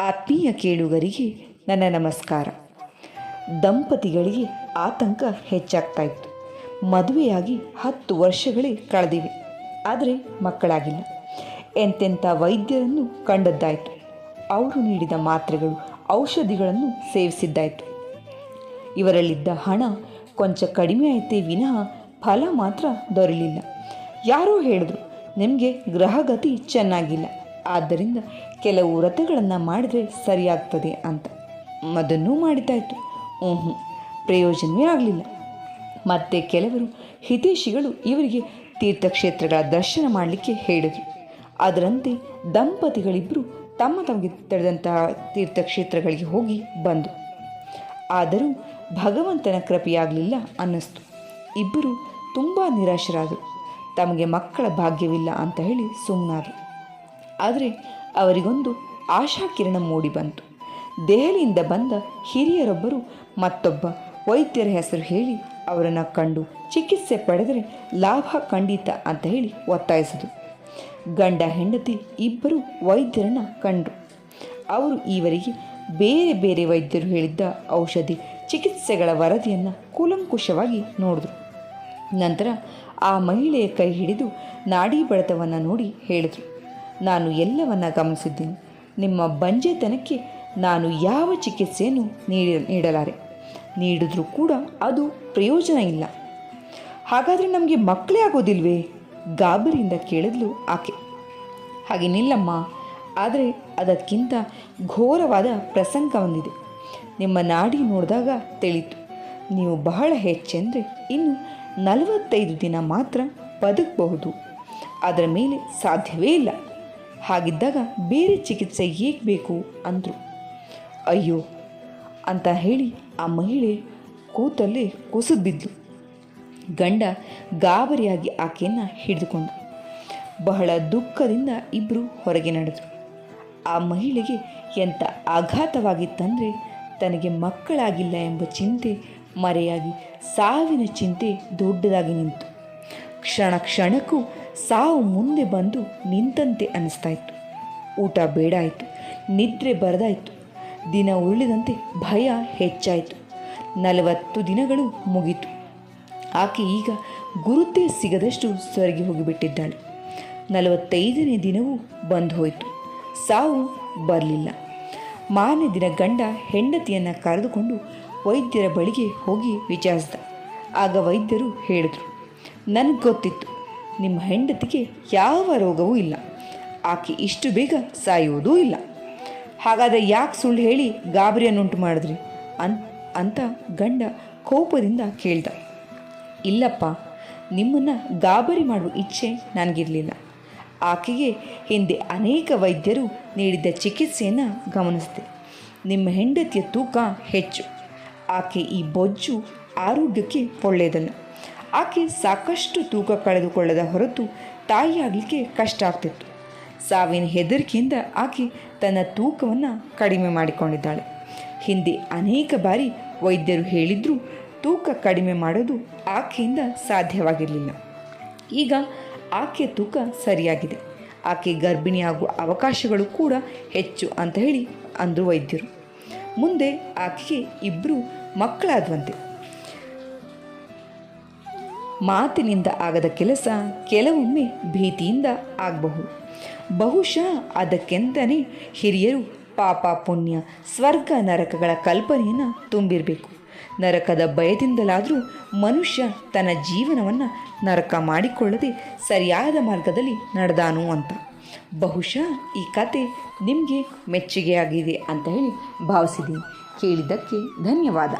ಆತ್ಮೀಯ ಕೇಳುಗರಿಗೆ ನನ್ನ ನಮಸ್ಕಾರ. ದಂಪತಿಗಳಿಗೆ ಆತಂಕ ಹೆಚ್ಚಾಗ್ತಾ ಇತ್ತು. ಮದುವೆಯಾಗಿ ಹತ್ತು ವರ್ಷಗಳೇ ಕಳೆದಿವೆ. ಆದರೆ ಮಕ್ಕಳಾಗಿಲ್ಲ. ಎಂತೆಂಥ ವೈದ್ಯರನ್ನು ಕಂಡದ್ದಾಯಿತು. ಅವರು ನೀಡಿದ ಮಾತ್ರೆಗಳು, ಔಷಧಿಗಳನ್ನು ಸೇವಿಸಿದ್ದಾಯಿತು. ಇವರಲ್ಲಿದ್ದ ಹಣ ಕೊಂಚ ಕಡಿಮೆ ಆಯಿತೇ ವಿನಃ ಫಲ ಮಾತ್ರ ದೊರೆಯಲಿಲ್ಲ. ಯಾರೋ ಹೇಳಿದ್ರು, ನಿಮಗೆ ಗ್ರಹಗತಿ ಚೆನ್ನಾಗಿಲ್ಲ. ಆದ್ದರಿಂದ ಕೆಲವು ವ್ರತಗಳನ್ನು ಮಾಡಿದರೆ ಸರಿಯಾಗ್ತದೆ ಅಂತ. ಅದನ್ನೂ ಮಾಡಿದ್ದಾಯಿತು. ಹ್ಞೂ ಪ್ರಯೋಜನವೇ ಆಗಲಿಲ್ಲ. ಮತ್ತೆ ಕೆಲವರು ಹಿತೇಶಿಗಳು ಇವರಿಗೆ ತೀರ್ಥಕ್ಷೇತ್ರಗಳ ದರ್ಶನ ಮಾಡಲಿಕ್ಕೆ ಹೇಳಿದರು. ಅದರಂತೆ ದಂಪತಿಗಳಿಬ್ಬರು ತಮ್ಮ ತಮಗೆ ತೆರೆದಂತಹ ತೀರ್ಥಕ್ಷೇತ್ರಗಳಿಗೆ ಹೋಗಿ ಬಂದು. ಆದರೂ ಭಗವಂತನ ಕೃಪೆಯಾಗಲಿಲ್ಲ ಅನ್ನಿಸ್ತು. ಇಬ್ಬರು ತುಂಬ ನಿರಾಶರಾದರು. ತಮಗೆ ಮಕ್ಕಳ ಭಾಗ್ಯವಿಲ್ಲ ಅಂತ ಹೇಳಿ ಸುಮ್ಮನಾದರು ಆದರೆ ಅವರಿಗೊಂದು ಆಶಾಕಿರಣ ಮೂಡಿ ಬಂತು. ದೆಹಲಿಯಿಂದ ಬಂದ ಹಿರಿಯರೊಬ್ಬರು ಮತ್ತೊಬ್ಬ ವೈದ್ಯರ ಹೆಸರು ಹೇಳಿ ಅವರನ್ನು ಕಂಡು ಚಿಕಿತ್ಸೆ ಪಡೆದರೆ ಲಾಭ ಖಂಡಿತ ಅಂತ ಹೇಳಿ ಒತ್ತಾಯಿಸಿದರು. ಗಂಡ ಹೆಂಡತಿ ಇಬ್ಬರು ವೈದ್ಯರನ್ನು ಕಂಡರು. ಅವರು ಈವರೆಗೆ ಬೇರೆ ಬೇರೆ ವೈದ್ಯರು ಹೇಳಿದ್ದ ಔಷಧಿ ಚಿಕಿತ್ಸೆಗಳ ವರದಿಯನ್ನು ಕೂಲಂಕುಷವಾಗಿ ನೋಡಿದ್ರು. ನಂತರ ಆ ಮಹಿಳೆಯ ಕೈ ಹಿಡಿದು ನಾಡಿ ಬಡತವನ್ನು ನೋಡಿ ಹೇಳಿದರು. ನಾನು ಎಲ್ಲವನ್ನ ಗಮನಿಸಿದ್ದೀನಿ. ನಿಮ್ಮ ಬಂಜೆತನಕ್ಕೆ ನಾನು ಯಾವ ಚಿಕಿತ್ಸೆಯನ್ನು ನೀಡಿ, ನೀಡಲಾರೆ? ನೀಡಿದ್ರೂ ಕೂಡ ಅದು ಪ್ರಯೋಜನ ಇಲ್ಲ. ಹಾಗಾದರೆ ನಮಗೆ ಮಕ್ಕಳೇ ಆಗೋದಿಲ್ವೇ? ಗಾಬರಿಯಿಂದ ಕೇಳಿದ್ಲು ಆಕೆ. ಹಾಗೇನಿಲ್ಲಮ್ಮ ಆದರೆ ಅದಕ್ಕಿಂತ ಘೋರವಾದ ಪ್ರಸಂಗ ಒಂದಿದೆ. ನಿಮ್ಮ ನಾಡಿ ನೋಡಿದಾಗ ತಿಳಿತು. ನೀವು ಬಹಳ ಹೆಚ್ಚೆಂದರೆ ಇನ್ನು ನಲವತ್ತೈದು ದಿನ ಮಾತ್ರ ಬದುಕಬಹುದು. ಅದರ ಮೇಲೆ ಸಾಧ್ಯವೇ ಇಲ್ಲ. ಹಾಗಿದ್ದಾಗ ಬೇರೆ ಚಿಕಿತ್ಸೆ ಹೇಗೆ ಬೇಕು ಅಂದರು. ಅಯ್ಯೋ, ಅಂತ ಹೇಳಿ ಆ ಮಹಿಳೆ ಕೂತಲ್ಲೇ ಕುಸಿದು ಬಿದ್ಲು ಗಂಡ ಗಾಬರಿಯಾಗಿ ಆಕೆಯನ್ನು ಹಿಡಿದುಕೊಂಡ. ಬಹಳ ದುಃಖದಿಂದ ಇಬ್ಬರು ಹೊರಗೆ ನಡೆದರು. ಆ ಮಹಿಳೆಗೆ ಎಂಥ ಆಘಾತವಾಗಿತ್ತಂದರೆ ತನಗೆ ಮಕ್ಕಳಾಗಿಲ್ಲ ಎಂಬ ಚಿಂತೆ, ಮರೆಯಾಗಿ ಸಾವಿನ ಚಿಂತೆ ದೊಡ್ಡದಾಗಿ ನಿಂತು. ಕ್ಷಣ ಕ್ಷಣಕ್ಕೂ ಸಾವು ಮುಂದೆ ಬಂದು ನಿಂತಂತೆ ಅನ್ನಿಸ್ತಾ ಇತ್ತು ಊಟ ಬೇಡಾಯಿತು, ನಿದ್ರೆ ಬರದಾಯಿತು. ದಿನ ಉರುಳಿದಂತೆ ಭಯ ಹೆಚ್ಚಾಯಿತು. ನಲವತ್ತು ದಿನಗಳು ಮುಗೀತು. ಆಕೆ ಈಗ ಗುರುತೇ ಸಿಗದಷ್ಟು ಸೊರಗಿ ಹೋಗಿಬಿಟ್ಟಿದ್ದಾಳೆ. ನಲವತ್ತೈದನೇ ದಿನವೂ ಬಂದು ಹೋಯಿತು. ಸಾವು ಬರಲಿಲ್ಲ. ಮಾರನೇ ದಿನ ಗಂಡ ಹೆಂಡತಿಯನ್ನು ಕರೆದುಕೊಂಡು ವೈದ್ಯರ ಬಳಿಗೆ ಹೋಗಿ ವಿಚಾರಿಸಿದ. ಆಗ ವೈದ್ಯರು ಹೇಳಿದರು, ನನಗೆ ಗೊತ್ತಿತ್ತು. ನಿಮ್ಮ ಹೆಂಡತಿಗೆ ಯಾವ ರೋಗವೂ ಇಲ್ಲ. ಆಕೆ ಇಷ್ಟು ಬೇಗ ಸಾಯುವುದೂ ಇಲ್ಲ. ಹಾಗಾದರೆ ಯಾಕೆ ಸುಳ್ಳು ಹೇಳಿ ಗಾಬರಿಯನ್ನುಂಟು ಮಾಡಿದ್ರಿ? ಅನ್, ಅಂತ ಗಂಡ ಕೋಪದಿಂದ ಕೇಳ್ದ. ಇಲ್ಲಪ್ಪ, ನಿಮ್ಮನ್ನು ಗಾಬರಿ ಮಾಡುವ ಇಚ್ಛೆ ನನಗಿರಲಿಲ್ಲ. ಆಕೆಗೆ ಹಿಂದೆ ಅನೇಕ ವೈದ್ಯರು ನೀಡಿದ್ದ ಚಿಕಿತ್ಸೆಯನ್ನು ಗಮನಿಸಿದೆ. ನಿಮ್ಮ ಹೆಂಡತಿಯ ತೂಕ ಹೆಚ್ಚು. ಆಕೆ ಈ ಬೊಜ್ಜು ಆರೋಗ್ಯಕ್ಕೆ ಒಳ್ಳೆಯದಲ್ಲ. ಆಕೆ ಸಾಕಷ್ಟು ತೂಕ ಕಳೆದುಕೊಳ್ಳದ ಹೊರತು ತಾಯಿಯಾಗಲಿಕ್ಕೆ ಕಷ್ಟ ಆಗ್ತಿತ್ತು. ಸಾವಿನ ಹೆದರಿಕೆಯಿಂದ ಆಕೆ ತನ್ನ ತೂಕವನ್ನು ಕಡಿಮೆ ಮಾಡಿಕೊಂಡಿದ್ದಾಳೆ. ಹಿಂದೆ ಅನೇಕ ಬಾರಿ ವೈದ್ಯರು ಹೇಳಿದರೂ ತೂಕ ಕಡಿಮೆ ಮಾಡೋದು ಆಕೆಯಿಂದ ಸಾಧ್ಯವಾಗಿರಲಿಲ್ಲ. ಈಗ ಆಕೆ ತೂಕ ಸರಿಯಾಗಿದೆ. ಆಕೆ ಗರ್ಭಿಣಿಯಾಗುವ ಅವಕಾಶಗಳು ಕೂಡ ಹೆಚ್ಚು ಅಂತ ಹೇಳಿ ಅಂದರು ವೈದ್ಯರು. ಮುಂದೆ ಆಕೆಗೆ ಇಬ್ಬರು ಮಕ್ಕಳಾದ್ವಂತೆ. ಮಾತಿನಿಂದ ಆಗದ ಕೆಲಸ ಕೆಲವೊಮ್ಮೆ ಭೀತಿಯಿಂದ ಆಗಬಹುದು. ಬಹುಶಃ ಅದಕ್ಕೆಂತಲೇ ಹಿರಿಯರು ಪಾಪ ಪುಣ್ಯ ಸ್ವರ್ಗ ನರಕಗಳ ಕಲ್ಪನೆಯನ್ನು ತುಂಬಿರಬೇಕು. ನರಕದ ಭಯದಿಂದಲಾದರೂ ಮನುಷ್ಯ ತನ್ನ ಜೀವನವನ್ನು ನರಕ ಮಾಡಿಕೊಳ್ಳದೆ ಸರಿಯಾದ ಮಾರ್ಗದಲ್ಲಿ ನಡೆದಾನು ಅಂತ. ಬಹುಶಃ ಈ ಕತೆ ನಿಮಗೆ ಮೆಚ್ಚುಗೆಯಾಗಿದೆ ಅಂತ ಹೇಳಿ ಭಾವಿಸಿದ್ದೀನಿ. ಕೇಳಿದ್ದಕ್ಕೆ ಧನ್ಯವಾದ.